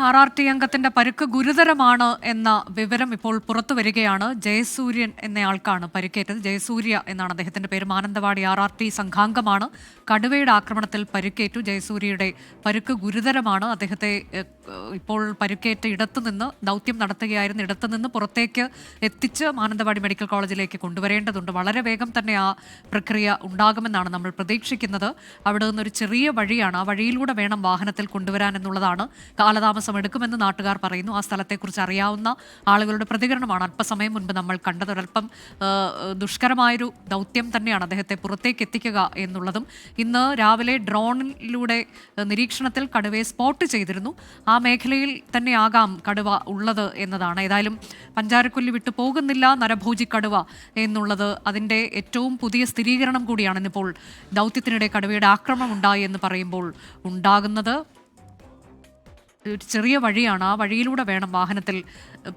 R R T അംഗത്തിന്റെ പരുക്ക് ഗുരുതരമാണ് എന്ന വിവരം ഇപ്പോൾ പുറത്തു വരികയാണ്. ജയസൂര്യൻ എന്നയാൾക്കാണ് പരിക്കേറ്റത്. ജയസൂര്യ എന്നാണ് അദ്ദേഹത്തിന്റെ പേര്. മാനന്തവാടി ആർ ആർ ടി സംഘാംഗമാണ്. കടുവയുടെ ആക്രമണത്തിൽ പരുക്കേറ്റു. ജയസൂര്യയുടെ പരുക്ക് ഗുരുതരമാണ്. അദ്ദേഹത്തെ ഇപ്പോൾ പരുക്കേറ്റ ഇടത്തുനിന്ന് ദൗത്യം നടത്തുകയായിരുന്നു ഇടത്തുനിന്ന് പുറത്തേക്ക് എത്തിച്ച് മാനന്തവാടി മെഡിക്കൽ കോളേജിലേക്ക് കൊണ്ടുവരേണ്ടതുണ്ട്. വളരെ വേഗം തന്നെ ആ പ്രക്രിയ ഉണ്ടാകുമെന്നാണ് നമ്മൾ പ്രതീക്ഷിക്കുന്നത്. അവിടെ നിന്നൊരു ചെറിയ വഴിയാണ്. ആ വഴിയിലൂടെ വേണം വാഹനത്തിൽ കൊണ്ടുവരാൻ എന്നുള്ളതാണ്. കാലതാമസം എടുക്കുമെന്ന് നാട്ടുകാർ പറയുന്നു. ആ സ്ഥലത്തെക്കുറിച്ച് അറിയാവുന്ന ആളുകളുടെ പ്രതികരണമാണ് അല്പസമയം മുൻപ് നമ്മൾ കണ്ടത്. ഒരല്പം ദുഷ്കരമായൊരു ദൗത്യം തന്നെയാണ് അദ്ദേഹത്തെ പുറത്തേക്ക് എത്തിക്കുക എന്നുള്ളതും. ഇന്ന് രാവിലെ ഡ്രോണിലൂടെ നിരീക്ഷണത്തിൽ കടുവയെ സ്പോട്ട് ചെയ്തിരുന്നു. ആ മേഖലയിൽ തന്നെയാകാം കടുവ ഉള്ളത് എന്നതാണ്. ഏതായാലും പഞ്ചാരക്കൊല്ലി വിട്ടു പോകുന്നില്ല നരഭോജി കടുവ എന്നുള്ളത് അതിന്റെ ഏറ്റവും പുതിയ സ്ഥിരീകരണം കൂടിയാണ്. ഇന്നിപ്പോൾ ദൗത്യത്തിനിടെ കടുവയുടെ ആക്രമണം ഉണ്ടായി എന്ന് പറയുമ്പോൾ ഉണ്ടാകുന്നത് ഒരു ചെറിയ വഴിയാണ്. ആ വഴിയിലൂടെ വേണം വാഹനത്തിൽ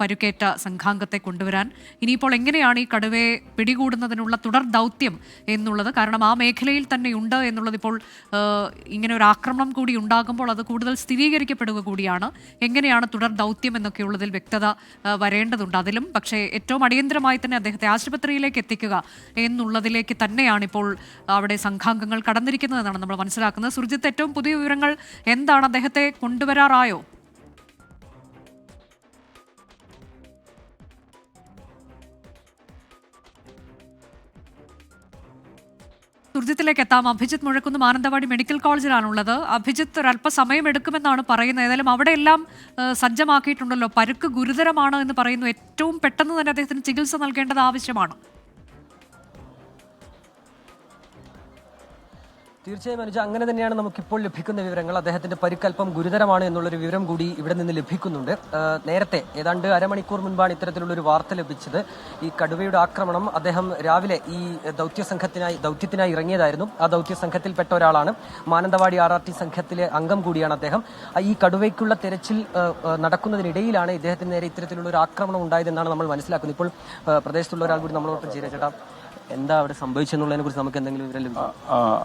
പരുക്കേറ്റ സംഘാംഗത്തെ കൊണ്ടുവരാൻ. ഇനിയിപ്പോൾ എങ്ങനെയാണ് ഈ കടുവയെ പിടികൂടുന്നതിനുള്ള തുടർ ദൗത്യം എന്നുള്ളത്? കാരണം ആ മേഖലയിൽ തന്നെ ഉണ്ട് എന്നുള്ളത് ഇപ്പോൾ ഇങ്ങനെ ഒരു ആക്രമണം കൂടി ഉണ്ടാകുമ്പോൾ അത് കൂടുതൽ സ്ഥിരീകരിക്കപ്പെടുക കൂടിയാണ്. എങ്ങനെയാണ് തുടർ ദൗത്യം എന്നൊക്കെയുള്ളതിൽ വ്യക്തത വരേണ്ടതുണ്ട്. അതിലും പക്ഷേ ഏറ്റവും അടിയന്തരമായി തന്നെ അദ്ദേഹത്തെ ആശുപത്രിയിലേക്ക് എത്തിക്കുക എന്നുള്ളതിലേക്ക് തന്നെയാണ് ഇപ്പോൾ അവിടെ സംഘാംഗങ്ങൾ കടന്നിരിക്കുന്നതെന്നാണ് നമ്മൾ മനസ്സിലാക്കുന്നത്. സുർജിത്ത് ഏറ്റവും പുതിയ വിവരങ്ങൾ എന്താണ്? അദ്ദേഹത്തെ കൊണ്ടുവരാറായോ? സുർജിത്തിലേക്ക് എത്താം അഭിജിത്ത് മുഴക്കുന്ന് മാനന്തവാടി മെഡിക്കൽ കോളേജിലാണുള്ളത്. അഭിജിത്ത് ഒരല്പസമയം എടുക്കുമെന്നാണ് പറയുന്നത്. ഏതായാലും അവിടെയെല്ലാം സജ്ജമാക്കിയിട്ടുണ്ടല്ലോ. പരുക്ക് ഗുരുതരമാണ് എന്ന് പറയുന്നു. ഏറ്റവും പെട്ടെന്ന് തന്നെ അദ്ദേഹത്തിന് ചികിത്സ നൽകേണ്ടത് ആവശ്യമാണ്. തീർച്ചയായും അനുജ അങ്ങനെ തന്നെയാണ് നമുക്കിപ്പോൾ ലഭിക്കുന്ന വിവരങ്ങൾ. അദ്ദേഹത്തിന്റെ പരിക്കൽപ്പം ഗുരുതരമാണ് എന്നുള്ളൊരു വിവരം കൂടി ഇവിടെ നിന്ന് ലഭിക്കുന്നുണ്ട്. നേരത്തെ ഏതാണ്ട് അരമണിക്കൂർ മുൻപാണ് ഇത്തരത്തിലുള്ള ഒരു വാർത്ത ലഭിച്ചത്. ഈ കടുവയുടെ ആക്രമണം അദ്ദേഹം രാവിലെ ഈ ദൗത്യ സംഘത്തിനായി ദൗത്യത്തിനായി ഇറങ്ങിയതായിരുന്നു. ആ ദൗത്യ സംഘത്തിൽപ്പെട്ട ഒരാളാണ്. മാനന്തവാടി ആർ ആർ ടി സംഘത്തിലെ അംഗം കൂടിയാണ് അദ്ദേഹം. ഈ കടുവയ്ക്കുള്ള തെരച്ചിൽ നടക്കുന്നതിനിടയിലാണ് ഇദ്ദേഹത്തിന് നേരെ ഇത്തരത്തിലുള്ള ഒരു ആക്രമണം ഉണ്ടായതെന്നാണ് നമ്മൾ മനസ്സിലാക്കുന്നത്. ഇപ്പോൾ പ്രദേശത്തുള്ള ഒരാൾ കൂടി നമ്മളോടൊപ്പം ചേരാ എന്താ അവിടെ സംഭവിച്ചെന്നുള്ളതിനെ കുറിച്ച് നമുക്ക് എന്തെങ്കിലും വിവരം ലഭിക്കും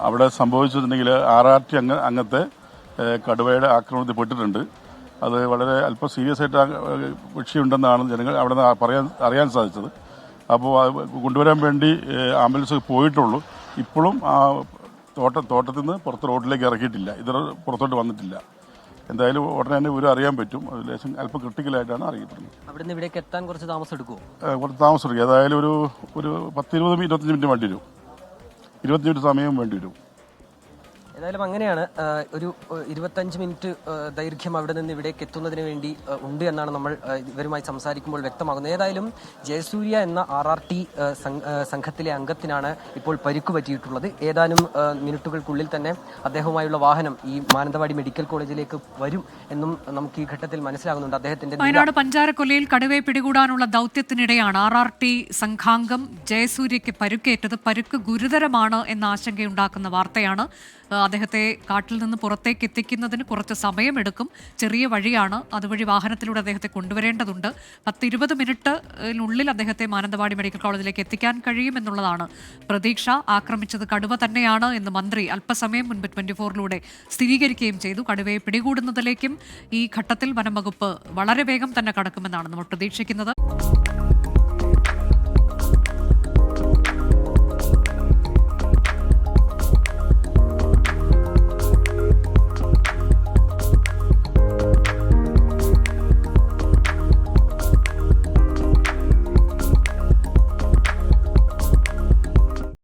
അവിടെ സംഭവിച്ചിട്ടുണ്ടെങ്കിൽ ആർ ആർ ടി അംഗ അംഗത്തെ കടുവയുടെ ആക്രമണത്തിൽ പെട്ടിട്ടുണ്ട്. അത് വളരെ അല്പം സീരിയസ് ആയിട്ട് വിഷയമുണ്ടെന്നാണ് ജനങ്ങൾ അവിടെ നിന്ന് പറയാൻ അറിയാൻ സാധിച്ചത്. അപ്പോൾ കൊണ്ടുവരാൻ വേണ്ടി ആംബുലൻസ് പോയിട്ടുള്ളൂ. ഇപ്പോഴും ആ തോട്ട തോട്ടത്തിൽ നിന്ന് പുറത്ത് റോഡിലേക്ക് ഇറക്കിയിട്ടില്ല. ഇതുവരെ പുറത്തോട്ട് വന്നിട്ടില്ല. എന്തായാലും ഉടനെ തന്നെ വിവരം അറിയാൻ പറ്റും. അത് ലേശം അല്പം ക്രിട്ടിക്കലായിട്ടാണ് അറിയപ്പെടുന്നത്. അവിടെ നിന്ന് ഇവിടേക്ക് എത്താൻ കുറച്ച് താമസം എടുക്കുമോ കുറച്ച് താമസം എടുക്കും. ഏതായാലും ഒരു ഒരു പത്ത് ഇരുപത് ഇരുപത്തഞ്ച് മിനിറ്റ് വേണ്ടി വരും. ഇരുപത്തഞ്ച് മിനിറ്റ് സമയം വേണ്ടി വരും. ഏതായാലും അങ്ങനെയാണ് ഒരു ഇരുപത്തഞ്ച് മിനിറ്റ് ദൈർഘ്യം അവിടെ നിന്ന് ഇവിടേക്ക് എത്തുന്നതിന് വേണ്ടി ഉണ്ട് എന്നാണ് നമ്മൾ ഇവരുമായി സംസാരിക്കുമ്പോൾ വ്യക്തമാകുന്നത്. ഏതായാലും ജയസൂര്യ എന്ന ആർ ആർ ടി സംഘത്തിലെ അംഗത്തിനാണ് ഇപ്പോൾ പരിക്കു പറ്റിയിട്ടുള്ളത്. ഏതാനും മിനിറ്റുകൾക്കുള്ളിൽ തന്നെ അദ്ദേഹവുമായുള്ള വാഹനം ഈ മാനന്തവാടി മെഡിക്കൽ കോളേജിലേക്ക് വരും എന്നും നമുക്ക് ഈ ഘട്ടത്തിൽ മനസ്സിലാകുന്നുണ്ട്. അദ്ദേഹത്തിന്റെ വയനാട് പഞ്ചാരക്കൊല്ലയിൽ കടുവയെ പിടികൂടാനുള്ള ദൗത്യത്തിനിടെയാണ് ആർ ആർ ടി സംഘാംഗം ജയസൂര്യയ്ക്ക് പരുക്കേറ്റത്. പരുക്ക് ഗുരുതരമാണ് എന്ന ആശങ്കയുണ്ടാക്കുന്ന വാർത്തയാണ് അദ്ദേഹത്തെ കാട്ടിൽ നിന്ന് പുറത്തേക്ക് എത്തിക്കുന്നതിന് കുറച്ച് സമയമെടുക്കും. ചെറിയ വഴിയാണ്. അതുവഴി വാഹനത്തിലൂടെ അദ്ദേഹത്തെ കൊണ്ടുവരേണ്ടതുണ്ട്. പത്ത് ഇരുപത് മിനിറ്റിനുള്ളിൽ അദ്ദേഹത്തെ മാനന്തവാടി മെഡിക്കൽ കോളേജിലേക്ക് എത്തിക്കാൻ കഴിയുമെന്നുള്ളതാണ് പ്രതീക്ഷ. ആക്രമിച്ചത് കടുവ തന്നെയാണ് എന്ന് മന്ത്രി അല്പസമയം മുൻപ് ട്വന്റി ഫോറിലൂടെ സ്ഥിരീകരിക്കുകയും ചെയ്തു. കടുവയെ പിടികൂടുന്നതിലേക്കും ഈ ഘട്ടത്തിൽ വനം വകുപ്പ് വളരെ വേഗം തന്നെ കടക്കുമെന്നാണ് നമ്മൾ പ്രതീക്ഷിക്കുന്നത്.